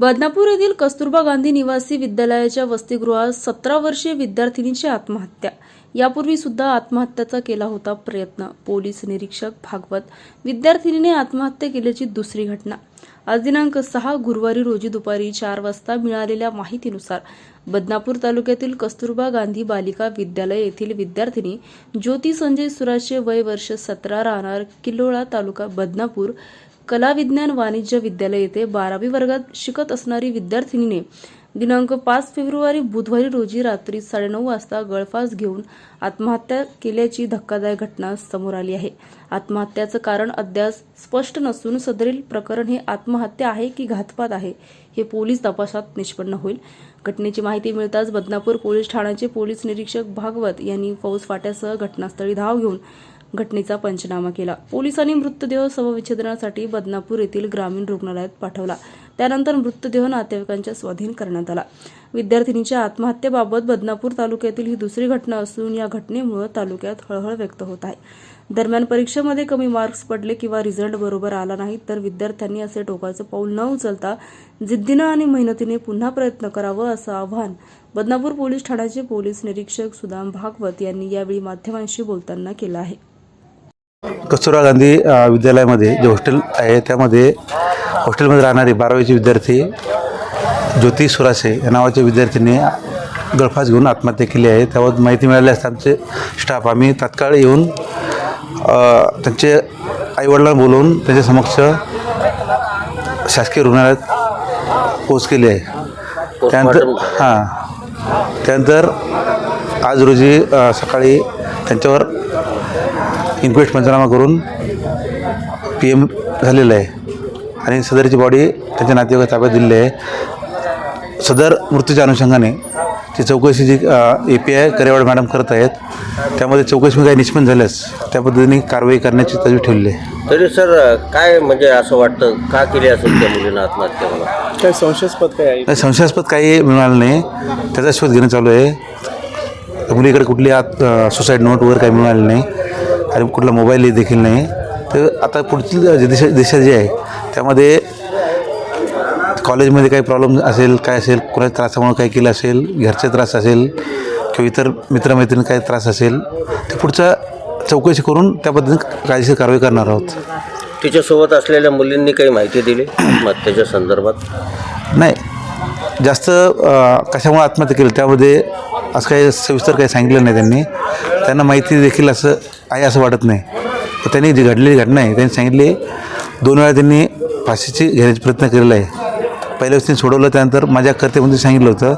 बदनापूर येथील कस्तुरबा गांधी निवासी विद्यालयाच्या वसतिगृहात सतरा वर्षीय विद्यार्थिनीची आत्महत्या. यापूर्वी सुद्धा आत्महत्याचा केला होता प्रयत्न. पोलीस निरीक्षक भागवत विद्यार्थिनीने आत्महत्या केल्याची दुसरी घटना. आज दिनांक सहा गुरुवारी रोजी दुपारी चार वाजता मिळालेल्या माहितीनुसार बदनापूर तालुक्यातील कस्तुरबा गांधी बालिका विद्यालय येथील विद्यार्थिनी ज्योती संजय सुराचे वय वर्ष सतरा राहणार किल्लोळा तालुका बदनापूर कला विज्ञान वाणिज्य विद्यालय येथे बारावी वर्गात शिकत असणारी विद्यार्थिनीने दिनांक पाच फेब्रुवारी बुधवारी रोजी रात्री साडेनऊ वाजता गळफास घेऊन आत्महत्या केल्याची धक्कादायक घटना समोर आली आहे. आत्महत्याचं कारण अद्याप स्पष्ट नसून सदरील प्रकरण हे आत्महत्या आहे की घातपात आहे हे पोलीस तपासात निष्पन्न होईल. घटनेची माहिती मिळताच बदनापूर पोलीस ठाण्याचे पोलीस निरीक्षक भागवत यांनी फौज फाट्यासह घटनास्थळी धाव घेऊन घटनेचा पंचनामा केला. पोलिसांनी मृतदेह शवविच्छेदनासाठी बदनापूर येथील ग्रामीण रुग्णालयात पाठवला. त्यानंतर मृतदेह नातेवाईकांच्या स्वाधीन करण्यात आला. विद्यार्थिनीच्या आत्महत्येबाबत बदनापूर तालुक्यातील ही दुसरी घटना असून या घटनेमुळे तालुक्यात हळहळ व्यक्त होत आहे. दरम्यान परीक्षेमध्ये कमी मार्क्स पडले किंवा रिझल्ट बरोबर आला नाही तर विद्यार्थ्यांनी असे टोकाचं पाऊल न उचलता जिद्दीनं आणि मेहनतीने पुन्हा प्रयत्न करावं असं आव्हान बदनापूर पोलीस ठाण्याचे पोलीस निरीक्षक सुदाम भागवत यांनी यावेळी माध्यमांशी बोलताना केलं आहे. कस्तुरा गांधी विद्यालयामध्ये जे हॉस्टेल आहे त्यामध्ये हॉस्टेलमध्ये राहणारे बारावीचे विद्यार्थी ज्योती सुरासे या नावाच्या विद्यार्थ्यांनी गळफास घेऊन आत्महत्या केली आहे. त्यावर माहिती मिळाली असता आमचे स्टाफ आम्ही तात्काळ येऊन त्यांचे आईवडिलांना बोलवून त्यांच्या समक्ष शासकीय रुग्णालयात पोच केली आहे. त्यानंतर हां. त्यानंतर आज रोजी सकाळी त्यांच्यावर इन्क्वेस्ट पंचनामा करून पी एम झालेलं आहे. आणि सदरची बॉडी त्यांच्या नातेवाईक ताब्यात दिलेली आहे. सदर मृत्यूच्या अनुषंगाने ती चौकशी जी A P I Karewad madam करत आहेत त्यामध्ये चौकशी काही निष्पन्न झाल्यास त्या पद्धतीने कारवाई करण्याची तजवीज ठेवलेली आहे. तरी सर काय म्हणजे असं वाटतं? का केली असेल त्या मुलीनं आत्महत्या मला काय संशयास्पद काय संशयास्पद काही मिळालं नाही. त्याचा शोध घेणं चालू आहे. मुलीकडे कुठली आत सुसाईड नोट वगैरे काही मिळालं नाही. आणि कुठला मोबाईल देखील नाही. तर आता पुढची दिशा दिशा जी आहे त्यामध्ये कॉलेजमध्ये काही प्रॉब्लेम असेल काय असेल कोणाच्या त्रासामुळे काही केलं असेल घरचे त्रास असेल किंवा इतर मित्रमैत्रिणी काही त्रास असेल ते पुढचा चौकशी करून त्या पद्धतीने कायदेशीर कारवाई करणार आहोत. तिच्यासोबत असलेल्या मुलींनी काही माहिती दिली आत्महत्येच्या संदर्भात? नाही. जास्त कशामुळे आत्महत्या केली त्यामध्ये असं काही सविस्तर काही सांगितलं नाही त्यांनी. त्यांना माहिती देखील असं आहे असं वाटत नाही. तर त्यांनी जी घडलेली घटना आहे त्यांनी सांगितली दोन वेळा त्यांनी फाशीची घेण्याचा प्रयत्न केलेला आहे. पहिल्या वेळेस त्यांनी सोडवलं त्यानंतर माझ्या कर्तेमध्ये सांगितलं होतं.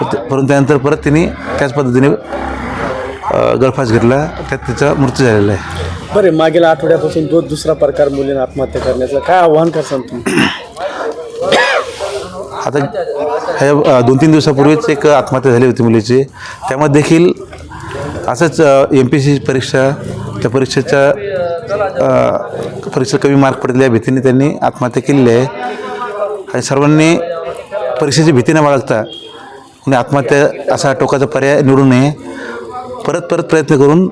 परंतु त्यानंतर परत त्यांनी त्याच पद्धतीने गळफास घेतला. त्यात तिचा मृत्यू झालेला आहे. बरे मागील आठवड्यापासून तो दुसरा प्रकार मुलीने आत्महत्या करण्याचं काय आव्हान करसान तुम्ही? आता ह्या दोन तीन दिवसापूर्वीच एक आत्महत्या झाली होती मुलीची. त्यामध्ये देखील असंच एम पी सी परीक्षा त्या परीक्षेच्या परीक्षा कमी मार्क पडलेल्या भीतीने त्यांनी आत्महत्या केलेली आहे. आणि सर्वांनी परीक्षेची भीती न बाळगता कोणी आत्महत्या असा टोकाचा पर्याय निवडू नये. परत परत प्रयत्न करून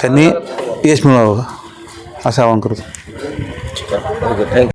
त्यांनी यश मिळवावं असं आवाहन करतो. थँक्यू